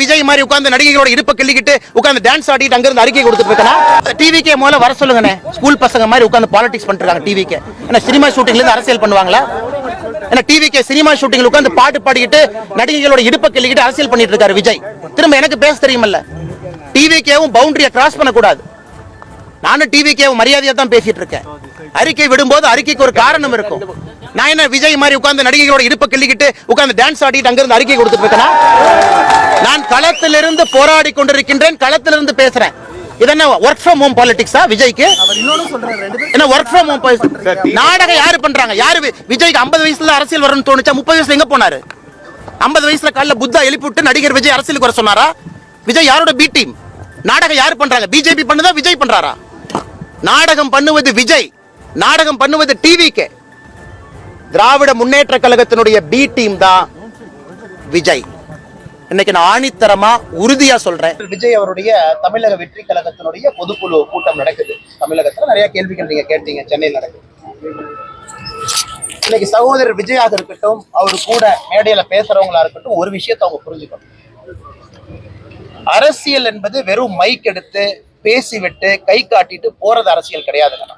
விஜய் மாதிரி உட்கார்ந்து நடிகைகளோட இடுப்ப கிள்ளிக்கிட்டு உட்கார்ந்து டான்ஸ் ஆடிட்டு அங்க இருந்து அறிக்கை கொடுத்துட்டு இருக்கேன் டிவிக்கே முதல்ல வர சொல்லுங்கண்ணே. ஸ்கூல் பசங்க மாதிரி உட்கார்ந்து பாலிடிக்ஸ் பண்ணிட்டு டிவிக்கு ஏன்னா சினிமா ஷூட்டிங்ல இருந்து அரசியல் பண்ணுவாங்களா? ஏன்னா டிவிக்கே சினிமா ஷூட்டிங்ல உட்காந்து பாட்டு பாடிக்கிட்டு நடிகைகளோட இடுப்ப கிள்ளிக்கிட்டு அரசியல் பண்ணிட்டு இருக்காரு விஜய். திரும்ப எனக்கு பேச தெரியுமல்ல. டிவிக்கேவும் பவுண்டரியை கிராஸ் பண்ணக்கூடாது. நானும் டிவிக்கேவும் மரியாதையா தான் பேசிட்டு இருக்கேன். அறிக்கை விடும்போது அறிக்கைக்கு ஒரு காரணம் இருக்கும். நான் என்ன விஜய் மாதிரி உட்கார்ந்து நடிகைகளோட இடுப்ப கிள்ளிக்கிட்டு உட்கார்ந்து டான்ஸ் ஆடிட்டு அங்க இருந்து அறிக்கை கொடுத்துட்டு இருக்கேனா? நான் களத்திலிருந்து போராடி கொண்டிருக்கின்றேன் களத்திலிருந்து பேசுறேன். இது என்ன ஒர்க் ஃப்ரம் ஹோம் பாலிடிக்ஸா விஜய்க்கு? என்ன ஒர்க் ஃப்ரம் ஹோம் நாடகம் யாரு பண்றாங்க? யாரு விஜய்க்கு 50 வயசுல அரசியல் வரணும்னு தோணுச்சா? 30 வயசுல எங்க போனாரு? 50 வயசுல காலைல புத்தா எழுப்பி விட்டு நடிகர் விஜய் அரசியலுக்கு வர சொன்னாரா? விஜய் யாரோட பி டீம் நாடகம் யாரு பண்றாங்க? பிஜேபி பண்ணுதா விஜய் பண்றாரா? நாடகம் பண்ணுவது விஜய். நாடகம் பண்ணுவது டிவிக்கு திராவிட முன்னேற்ற கழகத்தினுடைய பி டீம் தான் விஜய். இன்னைக்கு நான் ஆணித்தரமா உறுதியா சொல்றேன். விஜய் அவருடைய தமிழக வெற்றி கழகத்தினுடைய பொதுக்குழு கூட்டம் நடக்குது. தமிழகத்துல நிறைய கேள்விகள் நீங்க கேட்டீங்க சென்னையில் நடக்குது. இன்னைக்கு சகோதரர் விஜயாக இருக்கட்டும் அவர் கூட மேடையில பேசுறவங்களா இருக்கட்டும் ஒரு விஷயத்தை அவங்க புரிஞ்சுக்கணும். அரசியல் என்பது வெறும் மைக் எடுத்து பேசிவிட்டு கை காட்டிட்டு போறது அரசியல் கிடையாதுங்க.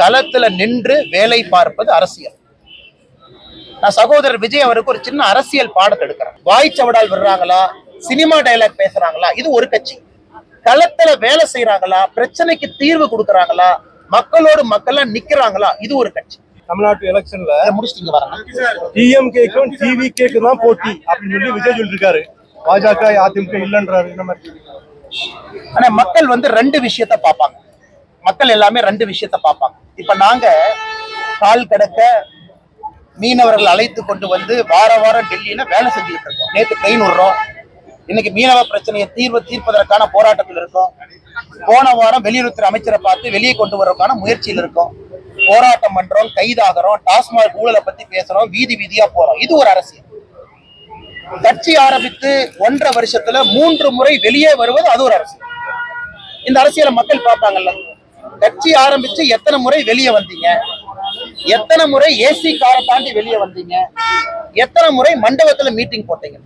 களத்துல நின்று வேலை பார்ப்பது அரசியல். நான் சகோதரர் விஜய் அவருக்கு ஒரு சின்ன அரசியல் பாடத்தை எடுக்கிறேன். வாய்ச்சவடால் விடுறாங்களா? சினிமா டயலாக் பேசுறாங்களா? இது ஒரு கட்சி. களத்துல வேலை செய்யறாங்களா பிரச்சனைக்கு தீர்வு கொடுக்கறாங்களா? மக்களோடு மக்களா நிக்கிறாங்களா? இது ஒரு கட்சி. தமிழ்நாட்டு எலெக்ஷன்ல இதை முடிச்சுட்டு வரேன். டிஎம்கேக்கும் டிவிகேக்கும் தான் போட்டி அப்படின்னு சொல்லி விஜய் சொல்லிட்டு இருக்காரு பாஜக அதிமுக இல்லன்றாரு. இந்த மாதிரி. ஆனா மக்கள் வந்து ரெண்டு விஷயத்த பார்ப்பாங்க. மக்கள் எல்லாமே ரெண்டு விஷயத்த பார்ப்பாங்க. இப்ப நாங்க கால் கடக்க மீனவர்கள் அழைத்து கொண்டு வந்து வார வாரம் டெல்லியில வேலை செஞ்சுக்கிட்டு இருக்கோம். நேற்று ட்ரெயின் விடுறோம். இன்னைக்கு மீனவ பிரச்சனையை தீர்வு தீர்ப்பதற்கான போராட்டத்தில் இருக்கோம். போன வாரம் வெளியுறவுத்துறை அமைச்சரை பார்த்து வெளியே கொண்டு வரதுக்கான முயற்சியில் இருக்கோம். போராட்டம் பண்றோம் கைதாகிறோம் டாஸ்மாக் ஊழலை பத்தி பேசுறோம் வீதி வீதியா போறோம். இது ஒரு அரசியல். கட்சி ஆரம்பித்து ஒன்றரை வருஷத்துல மூன்று முறை வெளியே வருவது அது ஒரு அரசியல். இந்த அரசியலை மக்கள் பார்ப்பாங்கல்ல. கட்சி ஆரம்பிச்சு எத்தனை முறை வெளியே வந்தீங்க? எத்தனை முறை ஏசி காரை தாண்டி வெளியே வந்தீங்க? எத்தனை முறை மண்டபத்துல மீட்டிங் போட்டீங்க?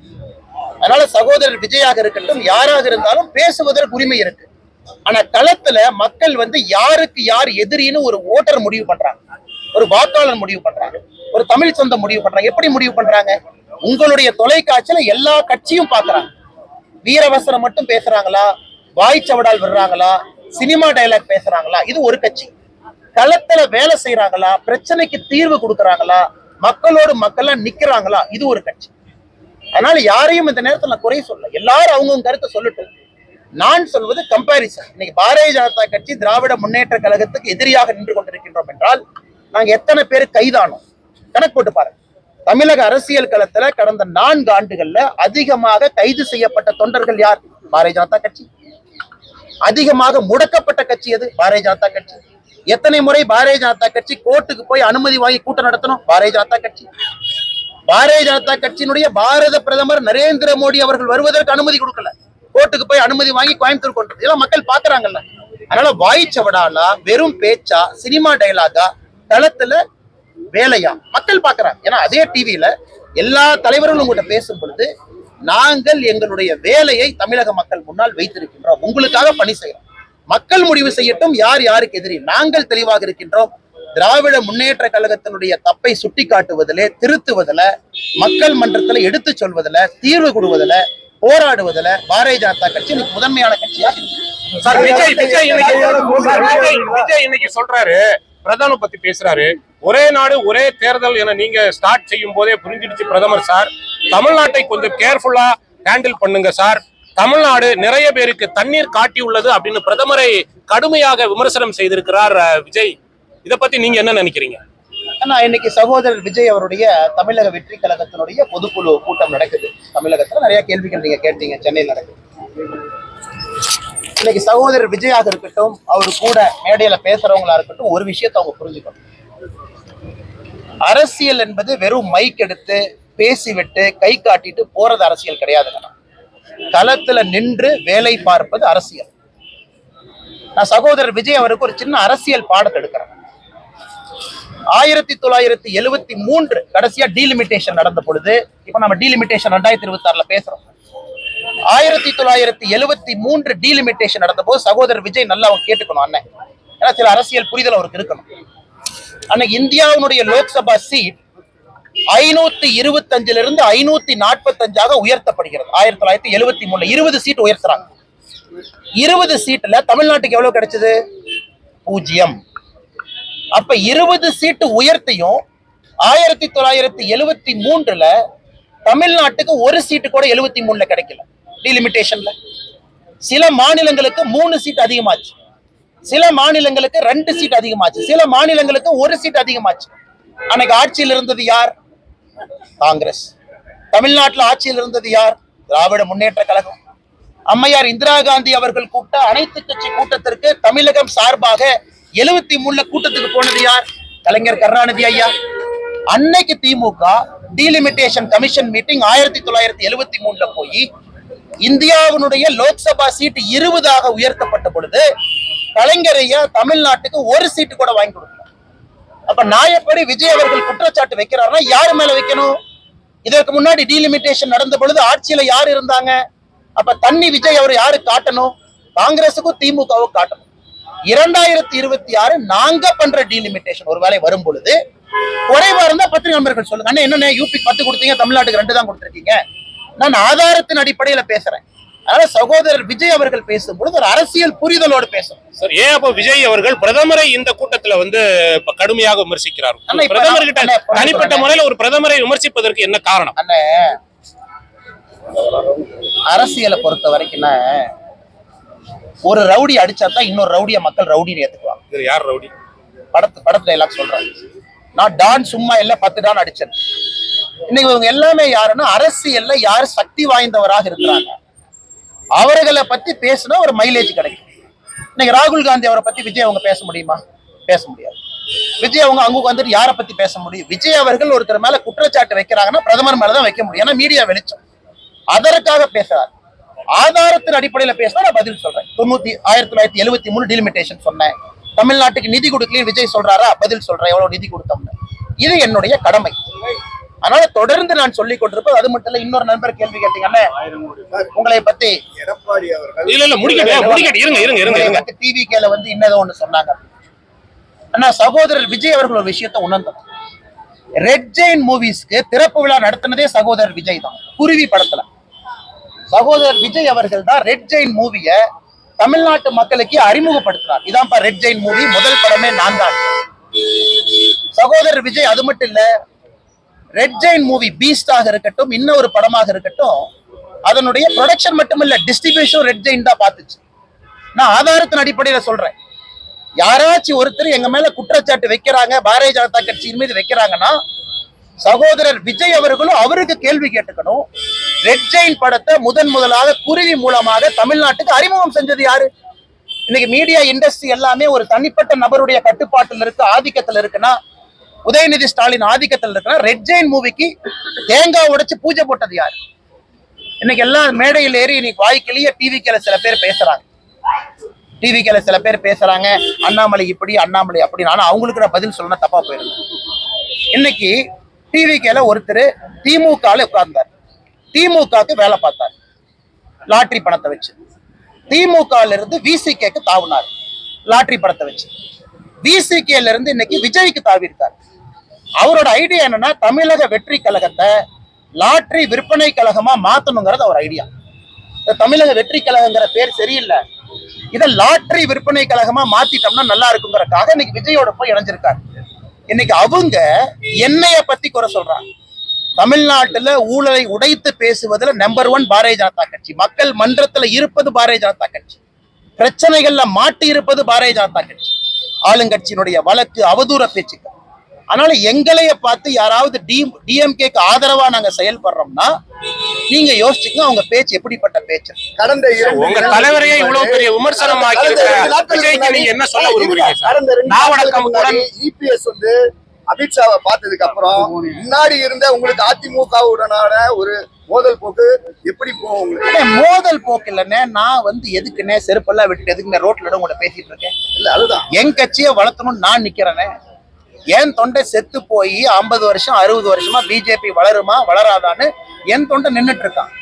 அதனால சகோதரர் விஜயாக இருக்கட்டும் யாராக இருந்தாலும் பேசுவதற்கு உரிமை இருக்கு. ஆனா களத்துல மக்கள் வந்து யாருக்கு யார் எதிரின்னு ஒரு ஓட்டர் முடிவு பண்றாங்க. ஒரு வாக்காளர் முடிவு பண்றாங்க. ஒரு தமிழ் சொந்தம் முடிவு பண்றாங்க. எப்படி முடிவு பண்றாங்க? உங்களுடைய தொலைக்காட்சியில எல்லா கட்சியும் பாக்குறாங்க வீரவசனம் மட்டும் பேசுறாங்களா? வாய்ச்சவடால் விடுறாங்களா? சினிமா டைலாக் பேசுறாங்களா? இது ஒரு கட்சி. களத்துல வேலை செய்யறாங்களா பிரச்சனைக்கு தீர்வு கொடுக்கறாங்களா? மக்களோடு மக்களா நிக்கிறாங்களா? இது ஒரு கட்சி. அதனால யாரையும் இந்த நேரத்தில் நான் குறை சொல்ல எல்லாரும் அவங்கவுங்க கருத்தை சொல்லட்டும் நான் சொல்வது கம்பாரிசன் இன்னைக்கு பாரதிய ஜனதா கட்சி திராவிட முன்னேற்ற கழகத்துக்கு எதிரியாக நின்று கொண்டிருக்கின்றோம் என்றால் நாங்க எத்தனை பேர் கைதானோம்? கணக்கு போட்டு பாருங்க. தமிழக அரசியல் களத்துல கடந்த நான்கு ஆண்டுகள்ல அதிகமாக கைது செய்யப்பட்ட தொண்டர்கள் யார்? பாரதிய ஜனதா கட்சி. அதிகமாக முடக்கப்பட்ட கட்சி எது? பாரதிய ஜனதா கட்சி. எத்தனை முறை பாரதிய ஜனதா கட்சி கோர்ட்டுக்கு போய் அனுமதி வாங்கி கூட்டம் நடத்தணும்? பாரதிய ஜனதா கட்சி. பாரதிய ஜனதா கட்சியினுடைய பாரத பிரதமர் நரேந்திர மோடி அவர்கள் வருவதற்கு அனுமதி கொடுக்கல. கோர்ட்டுக்கு போய் அனுமதி வாங்கி கோயம்புத்தூர் கொண்டு இதெல்லாம் மக்கள் பாக்குறாங்கல்ல அதனால வாய்ச்சவடாலா வெறும் பேச்சா சினிமா டைலாகா தளத்துல வேலையா? மக்கள் பாக்குறாங்க ஏன்னா அதே டிவியில எல்லா தலைவர்களும் உங்கள்கிட்ட பேசும் பொழுது நாங்கள் எங்களுடைய வேலையை தமிழக மக்கள் முன்னால் வைத்திருக்கின்றோம். உங்களுக்காக பணி செய்யறோம். மக்கள் முடிவு செய்யட்டும் யார் யாருக்கு எதிரி? நாங்கள் தெளிவாக இருக்கின்றோம். திராவிட முன்னேற்ற கழகத்தினுடைய தப்பை சுட்டி காட்டுவதிலே திருத்துவதில் மக்கள் மன்றத்துல எடுத்து சொல்வதில் தீர்வு கொடுவதில் போராடுவதில் பாரதிய ஜனதா கட்சி முதன்மையான கட்சியா. சார் விஜய் விஜய் விஜய் இன்னைக்கு சொல்றாரு பிரதமர் பத்தி பேசுறாரு. ஒரே நாடு ஒரே தேர்தல் என நீங்க ஸ்டார்ட் செய்யும் போதே புரிஞ்சிடுச்சு பிரதமர் சார். தமிழ்நாட்டை கொஞ்சம் கேர்ஃபுல்லா ஹேண்டில் பண்ணுங்க சார். தமிழ்நாடு நிறைய பேருக்கு தண்ணீர் காட்டி உள்ளது அப்படின்னு பிரதமரை கடுமையாக விமர்சனம் செய்திருக்கிறார் விஜய். இதை பத்தி நீங்க என்ன நினைக்கிறீங்க? ஆனா இன்னைக்கு சகோதரர் விஜய் அவருடைய தமிழக வெற்றி கழகத்தினுடைய பொதுக்குழு கூட்டம் நடக்குது. தமிழகத்துல நிறைய கேள்விகள் நீங்க கேட்டீங்க சென்னையில் நடக்குது. இன்னைக்கு சகோதரர் விஜயாக இருக்கட்டும் அவர் கூட மேடையில பேசுறவங்களா இருக்கட்டும் ஒரு விஷயத்தை அவங்க புரிஞ்சுக்கணும். அரசியல் என்பது வெறும் மைக் எடுத்து பேசிவிட்டு கை காட்டிட்டு போறது அரசியல் கிடையாதுங்கண்ணா. களத்துல நின்று வேலை பார்ப்பது அரசியல். நான் சகோதரர் விஜய் அவருக்கு ஒரு சின்ன அரசியல் பாடத்தை எடுக்கிறேன். ஆயிரத்தி தொள்ளாயிரத்தி எழுவத்தி மூன்று கடைசியா டீலிமிட்டேஷன் நடந்த பொழுது இப்ப நம்ம டீலிமிட்டேஷன் ரெண்டாயிரத்தி இருபத்தி ஆறுல பேசுறோம். ஆயிரத்தி தொள்ளாயிரத்தி எழுவத்தி மூன்று டீலிமிட்டேஷன் நடந்தபோது சகோதரர் விஜய் நல்லா அவங்க கேட்டுக்கணும் அண்ணன். ஏன்னா சில அரசியல் புரிதல் அவருக்கு இருக்கணும். அன்னைக்கு இந்தியாவினுடைய லோக்சபா சீட் ஐநூத்தி இருபத்தஞ்சுல இருந்து ஐநூத்தி நாற்பத்தஞ்சாக உயர்த்தப்படுகிறது. ஆயிரத்தி தொள்ளாயிரத்தி எழுவத்தி மூணுல இருபது சீட் உயர்த்துறாங்க. இருபது சீட்ல தமிழ்நாட்டுக்கு எவ்வளவு கிடைச்சது? பூஜ்ஜியம். அப்ப இருபது சீட்டு உயர்த்தியும் ஆயிரத்தி தொள்ளாயிரத்தி எழுவத்தி மூன்றுல தமிழ்நாட்டுக்கு ஒரு சீட்டு கூட எழுவத்தி மூணுல கிடைக்கல. டிலிமிட்டேஷன்ல சில மாநிலங்களுக்கு மூணு சீட் அதிகமாச்சு. சில மாநிலங்களுக்கு ரெண்டு சீட் அதிகமாச்சு. சில மாநிலங்களுக்கு ஒரு சீட் அதிகமாச்சு. அன்னைக்கு ஆட்சியில் இருந்தது யார்? காங்கிரஸ். தமிழ்நாட்டில் ஆட்சியில் இருந்தது யார்? திராவிட முன்னேற்ற கழகம். அம்மையார் இந்திரா காந்தி அவர்கள் கூப்பிட்ட அனைத்து கட்சி கூட்டத்திற்கு தமிழகம் சார்பாக எழுவத்தி மூணுல கூட்டத்துக்கு போனது யார்? கலைஞர் கருணாநிதி ஐயா. அன்னைக்கு திமுக டீலிமிட்டேஷன் கமிஷன் மீட்டிங் ஆயிரத்தி தொள்ளாயிரத்தி எழுவத்தி மூணுல போய் இந்தியாவினுடைய லோக்சபா சீட்டு இருபதாக உயர்த்தப்பட்ட பொழுது கலைஞர் ஐயா தமிழ்நாட்டுக்கு ஒரு சீட்டு கூட வாங்கி கொடுக்கும் அப்ப நாயப்படி விஜய் அவர்கள் குற்றச்சாட்டு வைக்கிறாருன்னா யாரு மேல வைக்கணும்? இதற்கு முன்னாடி டீலிமிட்டேஷன் நடந்த பொழுது ஆட்சியில யார் இருந்தாங்க? அப்ப தண்ணி விஜய் அவர் யாரு காட்டணும்? காங்கிரஸுக்கும் திமுகவும் காட்டணும். இரண்டாயிரத்தி இருபத்தி ஆறு நாங்க பண்ற டீலிமிட்டேஷன் ஒருவேளை வரும் பொழுது குறைவா இருந்தா பத்திரிகை நண்பர்கள் சொல்லுங்க. அண்ணா என்னண்ணே யூபி பத்து கொடுத்தீங்க தமிழ்நாட்டுக்கு ரெண்டு தான் கொடுத்துருக்கீங்க. நான் ஆதாரத்தின் அடிப்படையில பேசுறேன். அதனால சகோதரர் விஜய் அவர்கள் பேசும்பொழுது ஒரு அரசியல் புரிதலோடு பேசணும் சார் ஏன் அப்போ விஜய் அவர்கள் பிரதமரை இந்த கூட்டத்துல வந்து கடுமையாக விமர்சிக்கிறார்? அண்ணா, இப்ப பிரதமர் நான் கிட்ட அண்ணா, இப்ப நான் தனிப்பட்ட. முறையில ஒரு பிரதமரை விமர்சிப்பதற்கு என்ன காரணம்? அரசியலை பொறுத்த வரைக்கும்னா ஒரு ரவுடி அடிச்சா தான் இன்னொரு ரவுடிய மக்கள் ரவுடின்னு ஏத்துக்குவாங்க. இது யார் ரவுடி? படத்து படத்துல எல்லாம் சொல்றாங்க. நான் டான் சும்மா இல்ல பத்து டான் அடிச்சேன். இன்னைக்கு இவங்க எல்லாமே யாருன்னா அரசியல்ல யார் சக்தி வாய்ந்தவராக இருக்கிறாங்க. அவர்களை பத்தி பேசினா ஒரு மைலேஜ் கிடைக்கும். இன்னைக்கு ராகுல் காந்தி அவரை பத்தி விஜய் அவங்க பேச முடியுமா? பேச முடியாது. விஜய் அவங்க அங்க வந்துட்டு யாரை பத்தி பேச முடியும்? விஜய் அவர்கள் ஒருத்தர் மேல குற்றச்சாட்டு வைக்கிறாங்கன்னா பிரதமர் மேலதான் வைக்க முடியும். ஏன்னா மீடியா வெளிச்சம். அதற்காக பேசுறாரு. ஆதாரத்தின் அடிப்படையில பேசினா நான் பதில் சொல்றேன். தொண்ணூத்தி ஆயிரத்தி தொள்ளாயிரத்தி எழுவத்தி மூணு டிலிமிட்டேஷன் சொன்னேன். தமிழ்நாட்டுக்கு நிதி கொடுக்கலையும் விஜய் சொல்றாரா? பதில் சொல்றேன். எவ்வளவு நிதி கொடுத்தோம்னு. இது என்னுடைய கடமை. அதனால தொடர்ந்து நான் சொல்லிக் கொண்டிருப்பது அது மட்டும் இல்ல இன்னொரு நண்பர் கேள்வி கேட்டீங்கல்ல? உங்களை பத்தி. எடப்பாடி அவர்கள் இல்ல இல்ல முடிக்கட்டு முடிக்கட்டு இருங்க இருங்க இருங்க இருங்க. டிவி கேல வந்து இன்னதோ ஒண்ணு சொன்னாங்க. அண்ணா சகோதரர் விஜய் அவர்கள் ஒரு விஷயத்தை உணர்ந்தார் ரெட் ஜெயின் மூவிஸ்க்கு திறப்பு விழா நடத்தினதே சகோதரர் விஜய் தான். குருவி படத்துல. சகோதரர் விஜய் அவர்கள் தான் ரெட் ஜெயின் மூவிய தமிழ்நாட்டு மக்களுக்கு அறிமுகப்படுத்தினார். இதான்ப்பா ரெட் ஜெயின் மூவி முதல் படமே நான் தான் சகோதரர் விஜய் அது மட்டும் இல்ல ரெட் ஜெயின் மூவி பீஸ்டாக இருக்கட்டும் இன்னொரு படமாக இருக்கட்டும் அதனுடைய ப்ரொடக்ஷன் மட்டும் இல்ல டிஸ்ட்ரிபியூஷன் ரெட் ஜெயின் தான் பார்த்துச்சு. நான் ஆதாரத்தின் அடிப்படையில சொல்றேன். யாராச்சும் ஒருத்தர் எங்க மேல குற்றச்சாட்டு வைக்கிறாங்க பாரதிய ஜனதா கட்சியின் மீது வைக்கிறாங்கன்னா சகோதரர் விஜய் அவர்களும் அவருக்கு கேள்வி கேட்டுக்கணும். ரெட் ஜெயின் படத்தை முதன் முதலாக குருவி மூலமாக தமிழ்நாட்டுக்கு அறிமுகம் செஞ்சது யாரு? இன்னைக்கு மீடியா இண்டஸ்ட்ரி எல்லாமே ஒரு தனிப்பட்ட நபருடைய கட்டுப்பாட்டில் இருக்கு ஆதிக்கத்தில் இருக்குன்னா உதயநிதி ஸ்டாலின் ஆதிக்கத்தில் இருக்கிற ரெட் ஜெயின் மூவிக்கு தேங்காய் உடைச்சு பூஜை போட்டது யாரு? இன்னைக்கு எல்லாம் மேடையில் ஏறி இன்னைக்கு வாய்க்கிலேயே டிவிக்கில சில பேர் பேசுறாங்க. டிவிக்கில சில பேர் பேசுறாங்க. அண்ணாமலை இப்படி அண்ணாமலை அப்படி ஆனா அவங்களுக்கு நான் பதில் சொல்லணும் தப்பா போயிருந்தேன் இன்னைக்கு டிவிக்கில ஒருத்தர் திமுகல உட்கார்ந்தார். திமுகக்கு வேலை பார்த்தார். லாட்ரி பணத்தை வச்சு. திமுகல இருந்து விசிகேக்கு தாவுனார். லாட்ரி பணத்தை வச்சு. விசிகேல இருந்து இன்னைக்கு விஜய்க்கு தாவி அவரோட ஐடியா என்னன்னா தமிழக வெற்றி கழகத்தை லாட்ரி விற்பனை கழகமா மாத்தணுங்கிறது அவர் ஐடியா தமிழக வெற்றி கழகங்கிற பேர் சரியில்லை. இதை லாட்ரி விற்பனை கழகமா மாத்திட்டோம்னா நல்லா இருக்குங்கிறக்காக இன்னைக்கு விஜயோட போய் இணைஞ்சிருக்காரு. இன்னைக்கு அவங்க என்னைய பத்தி குறை சொல்றாங்க. தமிழ்நாட்டுல ஊழலை உடைத்து பேசுவதுல நம்பர் ஒன் பாரதிய ஜனதா கட்சி. மக்கள் மன்றத்துல இருப்பது பாரதிய ஜனதா கட்சி. பிரச்சனைகள்ல மாட்டி இருப்பது பாரதிய ஜனதா கட்சி. ஆளுங்கட்சியினுடைய வழக்கு அவதூற பேச்சுக்கள். அதனால எங்களைய பார்த்து யாராவது டி டிஎம்கேக்கு ஆதரவா நாங்க செயல்படுறோம்னா நீங்க யோசிச்சுக்கங்க அவங்க பேச்சு எப்படிப்பட்ட பேச்சு. கடந்த உங்க தலைவரையே இவ்வளவு பெரிய விஜய்க்கு நீங்க என்ன சொல்ல விரும்புறீங்க இபிஎஸ் வந்து அமித்ஷாவை பார்த்ததுக்கு அப்புறம் முன்னாடி இருந்த உங்களுக்கு அதிமுகவுடனான ஒரு மோதல் போக்கு எப்படி போகும் மோதல் போக்கு இல்லைண்ணே. நான் வந்து எதுக்குண்ணே செருப்பெல்லாம் விட்டுட்டு எதுக்குண்ணே ரோட்ல கூட பேசிட்டு இருக்கேன். இல்ல அதுதான். என் கட்சியை வளர்த்தணும்னு நான் நிக்கிறேனே என் தொண்டை செத்து போய் ஐம்பது வருஷம் அறுபது வருஷமா பிஜேபி வளருமா வளராதான்னு என் தொண்டை நின்னுட்டு இருக்கான்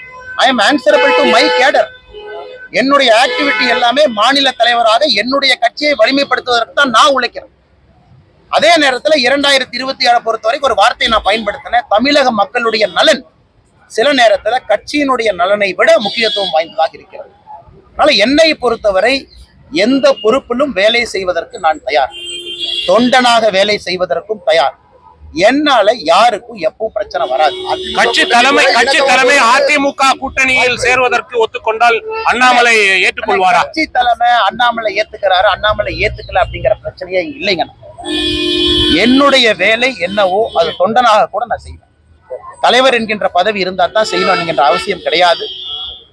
I am answerable to my cadre என்னுடைய ஆக்டிவிட்டி எல்லாமே மாநில தலைவராக என்னுடைய கட்சியை வலிமைப்படுத்துவதற்கு தான் நான் உழைக்கிறேன். அதே நேரத்தில் இரண்டாயிரத்தி இருபத்தி ஏழை பொறுத்த வரைக்கும் ஒரு வார்த்தையை நான் பயன்படுத்தினேன். தமிழக மக்களுடைய நலன் சில நேரத்துல கட்சியினுடைய நலனை விட முக்கியத்துவம் வாய்ந்ததாக இருக்கிறது. அதனால என்னை பொறுத்தவரை எந்த பொறுப்பிலும் வேலை செய்வதற்கு நான் தயார். தொண்டனாக வேலை செய்வதற்கும் தயார். என்னால யாருக்கும் எப்பவும் பிரச்சனை வராது. கட்சி தலைமை கட்சி தலைமை அதிமுக கூட்டணியில் சேர்வதற்கு ஒத்துக்கொண்டால் அண்ணாமலை ஏற்றுக்கொள்வாரா? கட்சி தலைமை அண்ணாமலை ஏத்துக்கிறாரு அண்ணாமலை ஏத்துக்கல அப்படிங்கிற பிரச்சனையே இல்லைங்க. என்னுடைய வேலை என்னவோ அது தொண்டனாக கூட நான் செய்வேன். தலைவர் என்கின்ற பதவி இருந்தா தான் செய்யணும் என்கின்ற அவசியம் கிடையாது.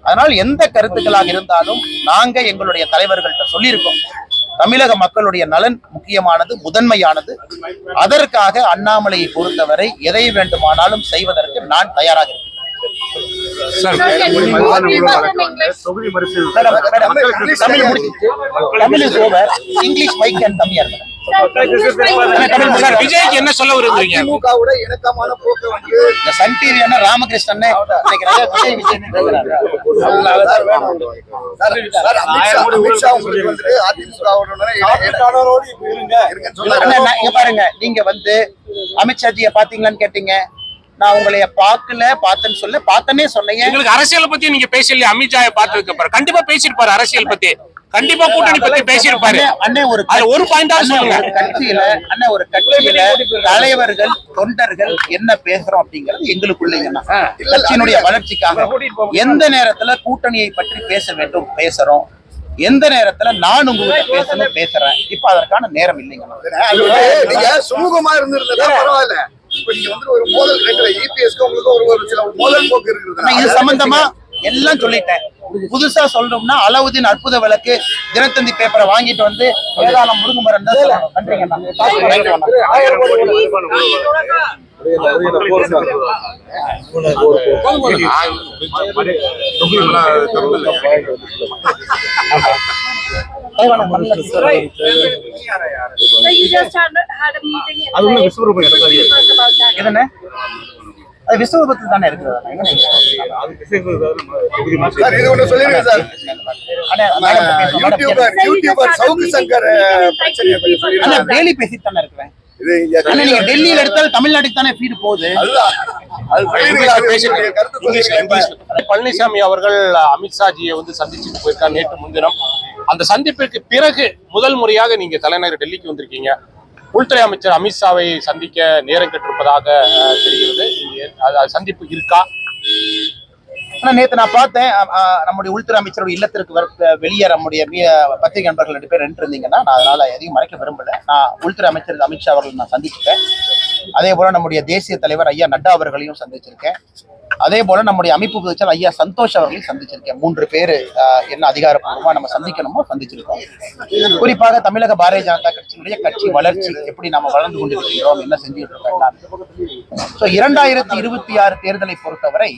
அதனால் எந்த கருத்துக்களாக இருந்தாலும் நாங்க எங்களுடைய தலைவர்கள்ட்ட சொல்லியிருக்கோம். தமிழக மக்களுடைய நலன் முக்கியமானது முதன்மையானது. அதற்காக அண்ணாமலையை பொறுத்தவரை எதை வேண்டுமானாலும் செய்வதற்கு நான் தயாராக இருக்கிறேன். Tamil English mike and Tamil விஜய்க்கு என்ன சொல்ல விரும்புறீங்க? அதிமுகவோட இணக்கமான போக்கு வந்து இந்த சன் டிவி அண்ணா ராமகிருஷ்ணன் விஜய் பாருங்க. நீங்க வந்து அமித்ஷாஜிய பாத்தீங்களான்னு கேட்டீங்க. நான் உங்களைய பார்க்கல பார்த்தேன்னு சொல்ல பார்த்தனே சொன்னீங்க எங்களுக்கு அரசியல் பத்தி நீங்க பேசலையே அமித்ஷாவை பார்த்ததுக்கு அப்புறம் கண்டிப்பா பேசியிருப்பாரு அரசியல் பத்தி. கண்டிப்பா கூட்டணி பத்தி பேசியிருப்பாரு. அண்ணே, ஒரு ஒரு பாயிண்டா சொல்லுங்க. கட்சியில அண்ணா ஒரு கட்சியில தலைவர்கள் தொண்டர்கள் என்ன பேசுறோம் அப்படிங்கிறது எங்களுக்குள்ளேங்கண்ணா இல்ல, கட்சியினுடைய வளர்ச்சிக்காக எந்த நேரத்துல கூட்டணியை பற்றி பேச வேண்டும் பேசுறோம்? எந்த நேரத்துல நான் உங்ககிட்ட பேசணும் பேசுறேன்? இப்ப அதற்கான நேரம் வந்து நீங்க சுமூகமா இருந்திருந்தா பரவாயில்ல. இப்ப நீங்க வந்து ஒரு மோதல் இபிஎஸ்க்கு உங்களுக்கு ஒரு ஒரு சில மோதல் போக்கு ஆனா இது இருக்குது சம்பந்தமா எல்லாம் சொல்லிட்டேன். புதுசா. சொல்லணும்னா அலாவுதீன் அற்புத விளக்கு தினத்தந்தி பேப்பரை வாங்கிட்டு வந்து வேதாளம் முருகுமரன் தான் சொல்லணும். நன்றிங்கண்ணா. நன்றிங்கண்ணா. அது தானே இருக்குது சார் இது ஒண்ணு சொல்லிருங்க sir. YouTuber. YouTuber Savukku Shankar பிரச்சனையை டெய்லி பேசிட்டு தானே இருக்கிறேன். நீங்க டெல்லியில எடுத்தாலும் தமிழ்நாட்டுக்கு தானே ஃபீடு போகுது. பழனிசாமி அவர்கள் அமித்ஷாஜியை வந்து சந்திச்சுட்டு போயிருக்காங்க நேற்று முன்தினம். அந்த சந்திப்பிற்கு பிறகு முதல் முறையாக நீங்க தலைநகர் டெல்லிக்கு வந்திருக்கீங்க. உள்துறை அமைச்சர் அமித்ஷாவை சந்திக்க நேரம் கட்டிருப்பதாக தெரிகிறது. அது சந்திப்பு இருக்கா? ஆனா நேத்து நான் பார்த்தேன் நம்முடைய உள்துறை அமைச்சருடைய இல்லத்திற்கு வெளியே நம்முடைய பத்திரிகை நண்பர்கள் ரெண்டு பேர் நின்று இருந்தீங்கன்னா நான் அதனால எதையும் மறைக்க விரும்பல. நான் உள்துறை அமைச்சர் அமித்ஷா அவர்கள் நான் சந்திச்சிட்டேன் அதே போல நம்முடைய தேசிய தலைவர் ஐயா நட்டா அவர்களையும் சந்திச்சிருக்கேன். அதே போல நம்முடைய அமைப்பு பொதுச்செயலர் ஐயா சந்தோஷ் அவர்களையும் சந்திச்சிருக்கேன். மூன்று பேர் என்ன அதிகாரப்பூர்வமா நம்ம சந்திக்கணுமோ சந்திச்சிருக்கோம். குறிப்பாக தமிழக பாரதிய ஜனதா கட்சியினுடைய கட்சி வளர்ச்சி எப்படி நம்ம வளர்ந்து கொண்டிருக்கிறோம் என்ன செஞ்சுட்டு இருக்கோம் ஸோ இரண்டாயிரத்தி இருபத்தி ஆறு தேர்தலை பொறுத்தவரை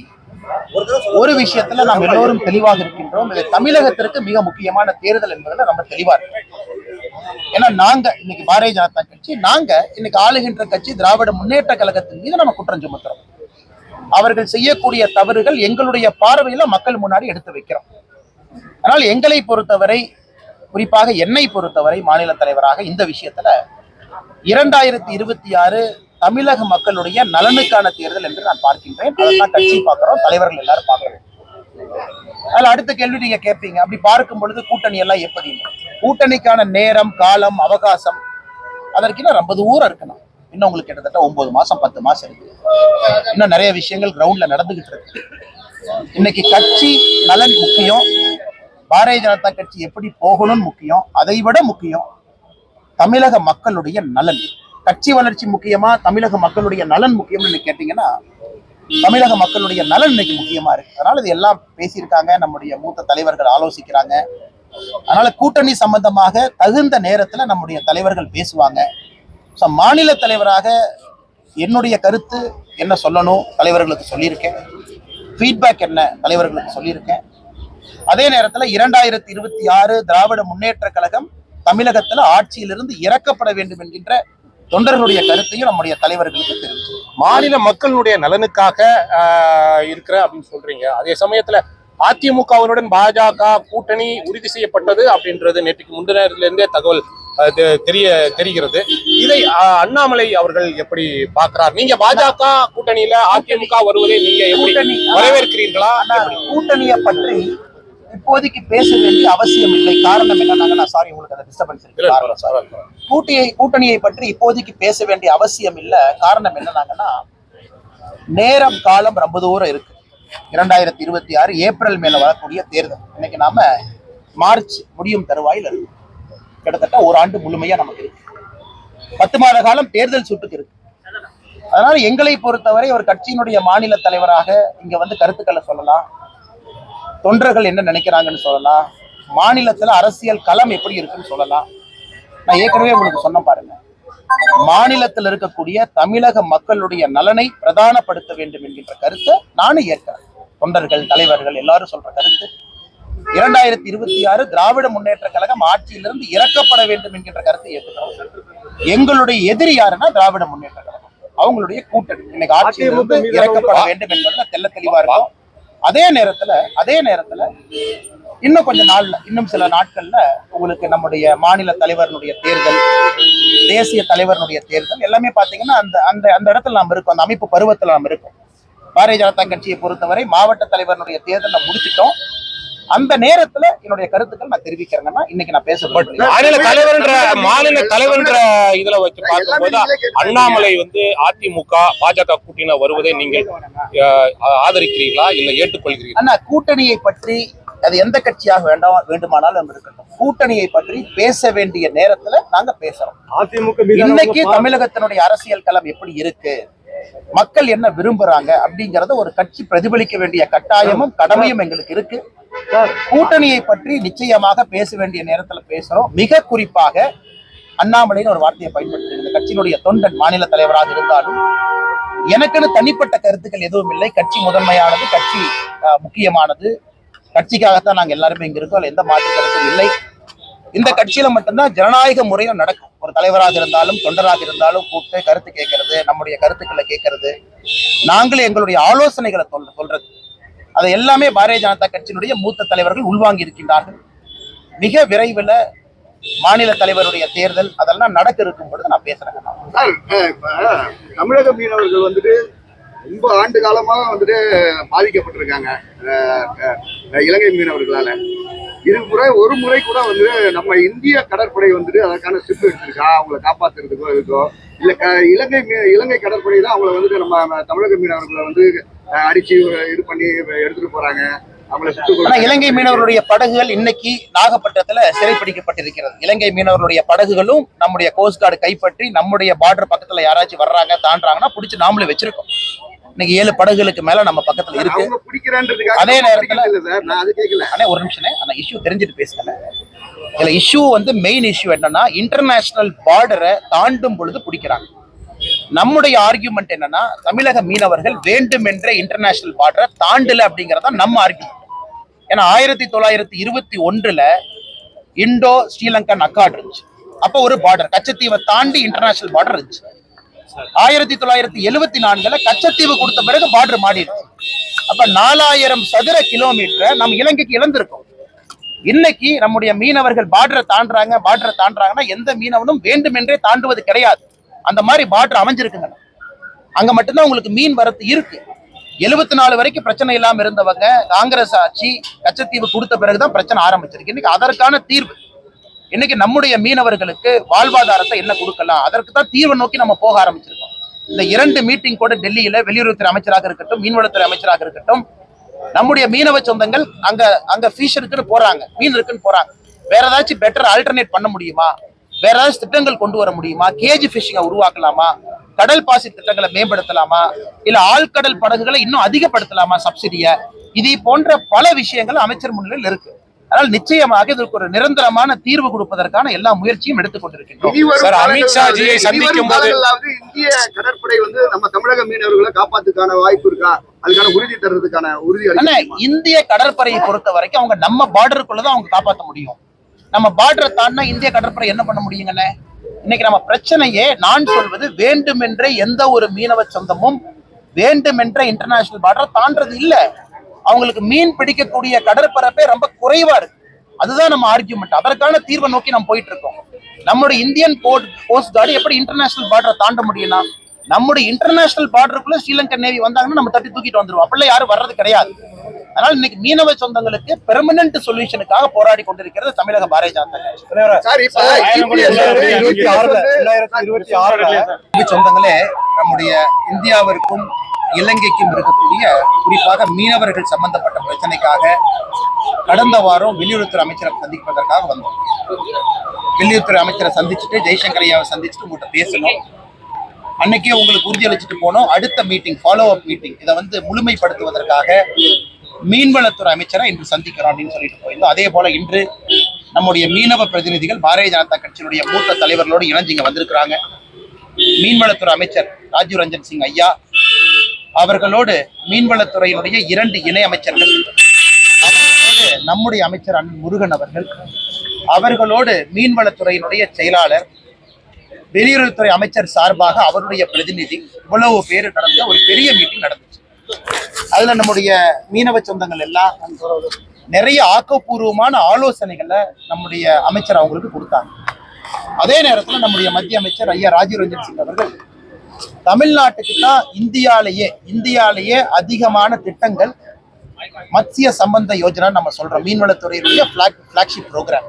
ஒரு விஷயத்துல நாம் எல்லோரும் தெளிவாக இருக்கின்றோம். இது தமிழகத்திற்கு மிக முக்கியமான தேர்தல் என்பதுல நம்ம தெளிவா இருக்கோம் ஏன்னா நாங்க இன்னைக்கு பாரதிய ஜனதா கட்சி நாங்க இன்னைக்கு ஆளுகின்ற கட்சி திராவிட முன்னேற்ற கழகத்தின் மீது நம்ம குற்றம் சுமத்துறோம். அவர்கள் செய்யக்கூடிய தவறுகள் எங்களுடைய பார்வையில மக்கள் முன்னாடி எடுத்து வைக்கிறோம். ஆனால் எங்களை பொறுத்தவரை குறிப்பாக என்னை பொறுத்தவரை மாநில தலைவராக இந்த விஷயத்துல இரண்டாயிரத்தி இருபத்தி ஆறு தமிழக மக்களுடைய நலனுக்கான தேர்தல் என்று நான் பார்க்கின்றேன். அதைத்தான் கட்சி பார்க்கிறோம். தலைவர்கள் எல்லாரும் பார்க்கிறோம் அதில் அடுத்த கேள்வி நீங்க கேட்பீங்க. அப்படி பார்க்கும் பொழுது கூட்டணி எல்லாம் எப்படி? கூட்டணிக்கான நேரம் காலம் அவகாசம். அதற்கு இன்னும் ரொம்ப தூரம் இருக்கணும். இன்னும் உங்களுக்கு கிட்டத்தட்ட ஒன்பது மாசம் பத்து மாசம் இருக்கு. இன்னும் நிறைய விஷயங்கள் கிரவுண்ட்ல நடந்துகிட்டு இருக்கு. இன்னைக்கு கட்சி நலன் முக்கியம். பாரதிய ஜனதா கட்சி எப்படி போகணும்னு முக்கியம். அதை விட முக்கியம் தமிழக மக்களுடைய நலன். கட்சி வளர்ச்சி முக்கியமா தமிழக மக்களுடைய நலன் முக்கியம்னு கேட்டீங்கன்னா தமிழக மக்களுடைய நலன் இன்னைக்கு முக்கியமா இருக்கு. அதனால இது எல்லாம் பேசியிருக்காங்க நம்முடைய மூத்த தலைவர்கள் ஆலோசிக்கிறாங்க. அதனால கூட்டணி சம்பந்தமாக தகுந்த நேரத்துல நம்முடைய தலைவர்கள் பேசுவாங்க. ஸோ மாநில தலைவராக என்னுடைய கருத்து என்ன சொல்லணும் தலைவர்களுக்கு சொல்லியிருக்கேன். ஃபீட்பேக் என்ன தலைவர்களுக்கு சொல்லியிருக்கேன். அதே நேரத்தில் இரண்டாயிரத்தி இருபத்தி ஆறு திராவிட முன்னேற்ற கழகம் தமிழகத்தில் ஆட்சியிலிருந்து இறக்கப்பட வேண்டும் என்கின்ற தொண்டர்களுடைய கருத்தையும் நம்முடைய தலைவர்களுக்கு தெரிவிச்சு மாநில மக்களுடைய நலனுக்காக இருக்கிற அப்படின்னு சொல்றீங்க. அதே சமயத்துல அதிமுகவினுடன் பாஜக கூட்டணி உறுதி செய்யப்பட்டது அப்படின்றது நேற்றுக்கு முந்தினத்துல இருந்தே தகவல் தெரிய தெரிகிறது. இதை அண்ணாமலை அவர்கள் எப்படி பார்க்கிறார்? நீங்க பாஜக கூட்டணியில அதிமுக வருவதை நீங்க எப்படி வரவேற்கிறீர்களா? கூட்டணியை பற்றி இப்போதைக்கு பேச வேண்டிய அவசியம் இல்லை. காரணம் என்னன்னாங்க நான் சாரி உங்களுக்கு அந்த டிஸ்டர்பன்ஸ் இருக்கு. காரணம் sorry. கூட்டியை கூட்டணியை பற்றி இப்போதைக்கு பேச வேண்டிய அவசியம் இல்ல. காரணம் என்னன்னாங்கன்னா நேரம் காலம் ரொம்ப தூரம் இருக்கு. இரண்டாயிரத்தி இருபத்தி ஆறு ஏப்ரல் மேல வரக்கூடிய தேர்தல். இன்னைக்கு நாம மார்ச் முடியும் தருவாயில் கிட்டத்தட்ட ஒரு ஆண்டு முழுமையா நமக்கு இருக்கு. பத்து மாத காலம் தேர்தல் சுட்டுக்கு இருக்கு. அதனால எங்களை பொறுத்தவரை ஒரு கட்சியினுடைய மாநில தலைவராக இங்க வந்து கருத்துக்களை சொல்லலாம். தொண்டர்கள் என்ன நினைக்கிறாங்கன்னு சொல்லலாம். மாநிலத்துல அரசியல் களம் எப்படி இருக்குன்னு சொல்லலாம். நான் ஏற்கனவே உங்களுக்கு சொன்ன பாருங்க. மாநிலத்தில் இருக்கக்கூடிய தமிழக மக்களுடைய நலனை பிரதானப்படுத்த வேண்டும் என்கின்ற கருத்தை நானும் ஏற்கிறேன். தொண்டர்கள் தலைவர்கள் எல்லாரும் சொல்ற கருத்து. இரண்டாயிரத்தி இருபத்தி ஆறு திராவிட முன்னேற்ற கழகம் ஆட்சியிலிருந்து இறக்கப்பட வேண்டும் என்கின்ற கருத்தை ஏற்றுக்கிறோம். எங்களுடைய எதிரி யாருன்னா திராவிட முன்னேற்ற கழகம். அவங்களுடைய கூட்டணி. இன்னைக்கு ஆட்சியிலிருந்து இறக்கப்பட வேண்டும் என்பதுல தெள்ள தெளிவா இருக்கும். அதே நேரத்துல அதே நேரத்துல இன்னும் கொஞ்ச நாள்ல இன்னும் சில நாட்கள்ல உங்களுக்கு நம்முடைய மாநில தலைவர்களுடைய தேர்தல் தேசிய தலைவர்களுடைய தேர்தல் எல்லாமே பாத்தீங்கன்னா அந்த அந்த அந்த இடத்துல நாம் இருக்கோம். அந்த அமைப்பு பருவத்துல நாம் இருக்கோம். பாரதிய ஜனதா கட்சியை பொறுத்தவரை மாவட்ட தலைவர்களுடைய தேர்தலை முடிச்சிட்டோம். அந்த நேரத்துல என்னுடைய கருத்துக்கள் நான் தெரிவிக்கிறேங்கன்னா இன்னைக்கு நான் பேச. மாநில தலைவர்ன்ற மாநில தலைவர்ன்ற இதுல வச்சு பார்க்கும்போது அண்ணாமலை வந்து அதிமுக பாஜக கூட்டணியில வருவதை நீங்கள் ஆஹ், ஆதரிக்கிறீர்களா இல்ல ஏற்றுக்கொள்கிறீர்களா? அண்ணா கூட்டணியை பற்றி அது எந்த கட்சியாக வேண்டாம் வேண்டுமானாலும் இருக்கட்டும். கூட்டணியை பற்றி பேச வேண்டிய நேரத்துல நாங்க பேசுறோம். அதிமுக இன்னைக்கு தமிழகத்தினுடைய அரசியல் களம் எப்படி இருக்கு? மக்கள் என்ன விரும்புறாங்க அப்படிங்கறத ஒரு கட்சி பிரதிபலிக்க வேண்டிய கட்டாயமும் கடமையும் எங்களுக்கு இருக்கு. கூட்டணியை பற்றி நிச்சயமாக பேச வேண்டிய நேரத்துல பேசுறோம். மிக குறிப்பாக அண்ணாமலைன்னு ஒரு வார்த்தையை பயன்படுத்தி இந்த கட்சியினுடைய தொண்டன் மாநில தலைவராக இருந்தாலும் எனக்குன்னு தனிப்பட்ட கருத்துக்கள் எதுவும் இல்லை. கட்சி முதன்மையானது கட்சி முக்கியமானது. கட்சிக்காகத்தான் நாங்க எல்லாருமே இங்க இருக்கோம். எந்த மாற்று கருத்தும் இல்லை. இந்த கட்சியில மட்டும்தான் ஜனநாயக முறையில நடக்கும். ஒரு தலைவராக இருந்தாலும் தொண்டராக இருந்தாலும் கூப்பிட்டு கருத்து கேட்கறது நம்முடைய கருத்துக்களை கேட்கறது. நாங்களே எங்களுடைய ஆலோசனைகளை சொல் சொல்றது. அதை எல்லாமே பாரதிய ஜனதா கட்சியினுடைய மூத்த தலைவர்கள் உள்வாங்கி இருக்கின்றார்கள். மிக விரைவில் மாநில தலைவருடைய தேர்தல் அதெல்லாம் நடக்க இருக்கும் பொழுது நான் பேசுறேன். தமிழக மீனவர்கள் வந்துட்டு ரொம்ப ஆண்டு காலமாக வந்துட்டு பாதிக்கப்பட்டிருக்காங்க இலங்கை மீனவர்களால. இது முறை ஒரு முறை கூட வந்து நம்ம இந்திய கடற்படை வந்துட்டு அதற்கான ஸ்டெப் எடுத்திருக்கா? அவங்கள காப்பாத்துறதுக்கோ இருக்கோ இல்ல இலங்கை இலங்கை கடற்படை தான் அவங்கள வந்துட்டு நம்ம தமிழக மீனவர்களை வந்து அடிச்சு இது பண்ணி எடுத்துட்டு போறாங்க. அவங்கள இலங்கை மீனவர்களுடைய படகுகள் இன்னைக்கு நாகப்பட்டினத்துல சிறைப்பிடிக்கப்பட்டிருக்கிறது. இலங்கை மீனவர்களுடைய படகுகளும் நம்முடைய கோஸ்ட் கார்டு கைப்பற்றி நம்முடைய பார்டர் பக்கத்துல யாராச்சும் வர்றாங்க தாண்டாங்கன்னா பிடிச்சி நாமளே வச்சிருக்கோம். இன்னைக்கு ஏழு படகுகளுக்கு மேல நம்ம பக்கத்துல இருக்கு. அதே நேரத்துல- அண்ணே ஒரு நிமிஷம் ஆனா இஷ்யூ தெரிஞ்சுட்டு பேசுகிறேன் இதுல இஷ்யூ வந்து மெயின் இஷ்யூ என்னன்னா இன்டர்நேஷனல் பார்டரை தாண்டும் பொழுது பிடிக்கிறாங்க. நம்முடைய ஆர்கியூமெண்ட் என்னன்னா தமிழக மீனவர்கள் வேண்டுமென்றே இன்டர்நேஷனல் பார்டரை தாண்டல அப்படிங்கறது நம்ம ஆர்கியூமெண்ட் ஏன்னா ஆயிரத்தி தொள்ளாயிரத்தி இருபத்தி ஒன்றுல இண்டோ ஸ்ரீலங்கன் அக்கார்டு இருந்துச்சு. அப்போ ஒரு பார்டர் கச்சத்தீவை தாண்டி இன்டர்நேஷனல் பார்டர் இருந்துச்சு. ஆயிரத்தி தொள்ளாயிரத்தி எழுவத்தி நான்குல கச்சத்தீவு கொடுத்த பிறகு பார்டர் மாறிடுச்சு. அப்ப நாலாயிரம் சதுர கிலோமீட்டரை நம்ம இலங்கைக்கு இழந்திருக்கோம். இன்னைக்கு நம்முடைய மீனவர்கள் பார்டரை தாண்டுறாங்க பார்டரை தாண்டுறாங்கன்னா எந்த மீனவனும் வேண்டுமென்றே தாண்டுவது கிடையாது. அந்த மாதிரி பார்டர் அமைஞ்சிருக்குங்க. அங்க மட்டும்தான் உங்களுக்கு மீன் வரத்து இருக்கு. எழுபத்தி நாலு வரைக்கும் பிரச்சனை இல்லாம இருந்தவங்க காங்கிரஸ் ஆட்சி கச்சத்தீவு கொடுத்த பிறகுதான் பிரச்சனை ஆரம்பிச்சிருக்கு. இன்னைக்கு அதற்கான தீர்வு. இன்னைக்கு நம்முடைய மீனவர்களுக்கு வாழ்வாதாரத்தை என்ன கொடுக்கலாம்? அதற்கு தான் தீர்வை நோக்கி நம்ம போக ஆரம்பிச்சிருக்கோம். இந்த இரண்டு மீட்டிங் கூட டெல்லியில வெளியுறவுத்துறை அமைச்சராக இருக்கட்டும் மீன்வளத்துறை அமைச்சராக இருக்கட்டும் நம்முடைய மீனவ சொந்தங்கள் அங்க அங்க ஃபிஷ் இருக்குன்னு போறாங்க மீன் இருக்குன்னு போறாங்க. வேற ஏதாச்சும் பெட்டர் ஆல்டர்னேட் பண்ண முடியுமா? வேற ஏதாச்சும் திட்டங்கள் கொண்டு வர முடியுமா? கேஜி ஃபிஷிங்கை உருவாக்கலாமா? கடல் பாசி திட்டங்களை மேம்படுத்தலாமா? இல்ல ஆழ்கடல் படகுகளை இன்னும் அதிகப்படுத்தலாமா சப்சிடிய இது போன்ற பல விஷயங்கள் அமைச்சர் முன்னிலையில் இருக்கு. அதனால் நிச்சயமாக இதற்கு ஒரு நிரந்தரமான தீர்வு கொடுப்பதற்கான எல்லா முயற்சியும் எடுத்துக் கொண்டிருக்கின்றோம் அமித்ஷாஜியை சந்திக்கும் போது- இந்திய கடற்படை வந்து நம்ம தமிழக மீனவர்களை காப்பாத்துக்கான வாய்ப்பு இருக்கா? அதுக்கான உறுதி தர்றதுக்கான உறுதி இந்திய கடற்படையை பொறுத்த வரைக்கும் அவங்க நம்ம பார்டருக்குள்ளதான் அவங்க காப்பாற்ற முடியும். நம்ம பார்டரை தாண்டினா இந்திய கடற்படை என்ன பண்ண முடியுங்கண்ணே இன்னைக்கு நம்ம பிரச்சனையே நான் சொல்வது வேண்டுமென்றே எந்த ஒரு மீனவ சொந்தமும் வேண்டுமென்ற இன்டர்நேஷனல் பார்டர் தாண்டது இல்ல. அவங்களுக்கு மீன் பிடிக்கக்கூடிய கடற்பரப்பே ரொம்ப குறைவா இருக்கு. அதுதான் நம்ம ஆர்கியூமெண்ட் அதற்கான தீர்வை நோக்கி நம்ம போயிட்டு இருக்கோம் நம்முடைய இந்தியன் போர்ட் கோஸ்ட் கார்டு எப்படி இன்டர்நேஷனல் பார்டரை தாண்ட முடியும்னா நம்முடைய இன்டர்நேஷனல் பார்டருக்குள்ள ஸ்ரீலங்கன் நேவி வந்தாங்கன்னா நம்ம தட்டி தூக்கிட்டு வந்துருவோம். அப்படிலாம் யாரும் வர்றது கிடையாது. அதனால இன்னைக்கு மீனவ சொந்தங்களுக்கு பெர்மனன்ட் சொல்யூஷனுக்காக போராடி கொண்டிருக்கிறது தமிழக பாரதிய ஜனதா சொந்தங்களே நம்முடைய இந்தியாவிற்கும் இலங்கைக்கும் இருக்கக்கூடிய குறிப்பாக மீனவர்கள் சம்பந்தப்பட்ட பிரச்சனைக்காக கடந்த வாரம் வெளியுறவுத்துறை அமைச்சரை சந்திப்பதற்காக வந்தோம். வெளியுறவுத்துறை அமைச்சரை சந்திச்சுட்டு ஜெய்சங்கர் ஐயாவை சந்திச்சுட்டு உங்கள்கிட்ட பேசணும். அன்னைக்கே உங்களுக்கு உறுதியளிச்சுட்டு போனோம். அடுத்த மீட்டிங் ஃபாலோ அப் மீட்டிங் இதை வந்து முழுமைப்படுத்துவதற்காக மீன்வளத்துறை அமைச்சரை இன்று சந்திக்கிறோம் அப்படின்னு சொல்லிட்டு போயிருந்தோம். அதே போல இன்று நம்முடைய மீனவ பிரதிநிதிகள் பாரதிய ஜனதா கட்சியினுடைய மூத்த தலைவர்களோடு இணைஞ்சு இங்க வந்திருக்கிறாங்க. மீன்வளத்துறை அமைச்சர் ராஜீவ் ரஞ்சன் சிங் ஐயா அவர்களோடு மீன்வளத்துறையினுடைய இரண்டு இணை அமைச்சர்கள் அவர்களோடு நம்முடைய அமைச்சர் அண்ணன் முருகன் அவர்கள் அவர்களோடு மீன்வளத்துறையினுடைய செயலாளர் வெளியுறவுத்துறை அமைச்சர் சார்பாக அவருடைய பிரதிநிதி இவ்வளவு பேர் நடந்த ஒரு பெரிய மீட்டிங் நடந்துச்சு. அதுல நம்முடைய மீனவ சொந்தங்கள் எல்லாம் நிறைய ஆக்கப்பூர்வமான ஆலோசனைகளை நம்முடைய அமைச்சர் அவங்களுக்கு கொடுத்தாங்க. அதே நேரத்துல நம்முடைய மத்திய அமைச்சர் ஐயா ராஜீவ் ரஞ்சன் சிங் அவர்கள் தமிழ்நாட்டுக்கு தான் இந்தியாலேயே இந்தியாலேயே அதிகமான திட்டங்கள் மத்திய சம்பந்த யோஜனா நம்ம சொல்றோம். மீன்வளத்துறையினுடைய பிளாக்ஷிப் ப்ரோக்ராம்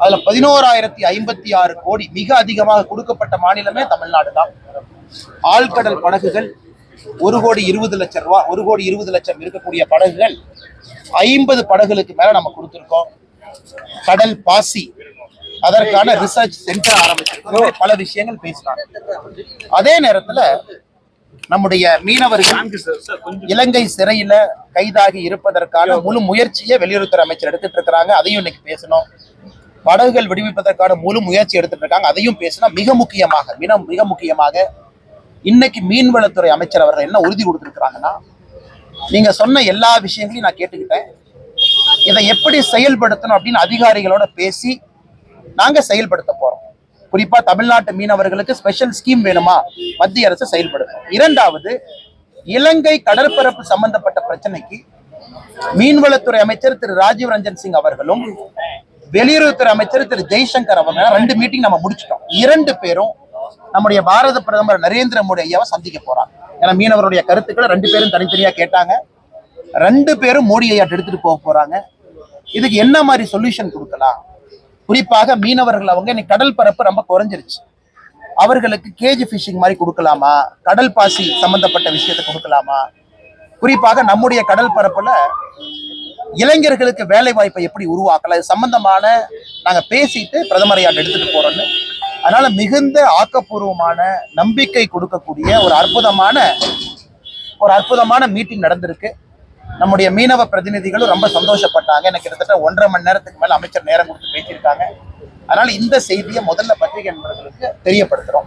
அதுல பதினோராயிரத்தி ஐம்பத்தி ஆறு கோடி மிக அதிகமாக கொடுக்கப்பட்ட மாநிலமே தமிழ்நாடு தான். ஆழ்கடல் படகுகள் ஒரு கோடி இருபது லட்சம் ரூபா ஒரு கோடி இருபது லட்சம் இருக்கக்கூடிய படகுகள் ஐம்பது படகுகளுக்கு மேல நம்ம கொடுத்துருக்கோம். கடல் பாசி அதற்கான ரிசர்ச் சென்டர் ஆரம்பிச்சிருக்கோம். பல விஷயங்கள் பேசினாங்க அதே நேரத்துல நம்முடைய மீனவர்கள் இலங்கை சிறையில கைதாகி இருப்பதற்கான முழு முயற்சியை வெளியுறவுத்துறை அமைச்சர் எடுத்துட்டு இருக்கிறாங்க அதையும் இன்னைக்கு பேசணும். படகுகள் விடுவிப்பதற்கான முழு முயற்சி எடுத்துட்டு இருக்காங்க அதையும் பேசினா மிக முக்கியமாக மிக மிக முக்கியமாக இன்னைக்கு மீன்வளத்துறை அமைச்சர் அவர்கள் என்ன உறுதி கொடுத்துருக்குறாங்கன்னா நீங்க சொன்ன எல்லா விஷயங்களையும் நான் கேட்டுக்கிட்டேன். இதை எப்படி செயல்படுத்தணும் அப்படின்னு அதிகாரிகளோட பேசி நாங்க செயல்படுத்த போறோம். குறிப்பா தமிழ்நாட்டு மீனவர்களுக்கு ஸ்பெஷல் ஸ்கீம் வேணுமா? மத்திய அரசு செயல்படுத்தும். இரண்டாவது இலங்கை கடற்பரப்பு சம்பந்தப்பட்ட பிரச்சனைக்கு மீன்வளத்துறை அமைச்சர் திரு ராஜீவ் ரஞ்சன் சிங் அவர்களும் வெளியுறவுத்துறை அமைச்சர் திரு ஜெய்சங்கர் அவங்க ரெண்டு மீட்டிங் நம்ம முடிச்சிட்டோம். இரண்டு பேரும் நம்முடைய பாரத பிரதமர் நரேந்திர மோடி ஐயாவை சந்திக்க போறாங்க. ஏன்னா மீனவருடைய கருத்துக்களை ரெண்டு பேரும் தனித்தனியா கேட்டாங்க. ரெண்டு பேரும் மோடி ஐயா எடுத்துட்டு போக போறாங்க. இதுக்கு என்ன மாதிரி சொல்யூஷன் கொடுக்கலாம்? குறிப்பாக மீனவர்கள் அவங்க இன்னைக்கு கடல் பரப்பு ரொம்ப குறைஞ்சிருச்சு. அவர்களுக்கு கேஜி ஃபிஷிங் மாதிரி கொடுக்கலாமா? கடல் பாசி சம்பந்தப்பட்ட விஷயத்தை கொடுக்கலாமா? குறிப்பாக நம்முடைய கடல் பரப்புல இளைஞர்களுக்கு வேலை வாய்ப்பை எப்படி உருவாக்கலாம்? இது சம்பந்தமான நாங்க பேசிட்டு பிரதமர் எடுத்துட்டு போறோம்னு. அதனால மிகுந்த ஆக்கப்பூர்வமான நம்பிக்கை கொடுக்கக்கூடிய ஒரு அற்புதமான ஒரு அற்புதமான மீட்டிங் நடந்திருக்கு. நம்முடைய மீனவ பிரதிநிதிகளும் ரொம்ப சந்தோஷப்பட்டாங்க. எனக்கு கிட்டத்தட்ட ஒன்றரை மணி நேரத்துக்கு மேல அமைச்சர் நேரம் கொடுத்து பேசியிருக்காங்க. அதனால இந்த செய்தியை முதல்ல பத்திரிகை நண்பர்களுக்கு தெரியப்படுத்துறோம்.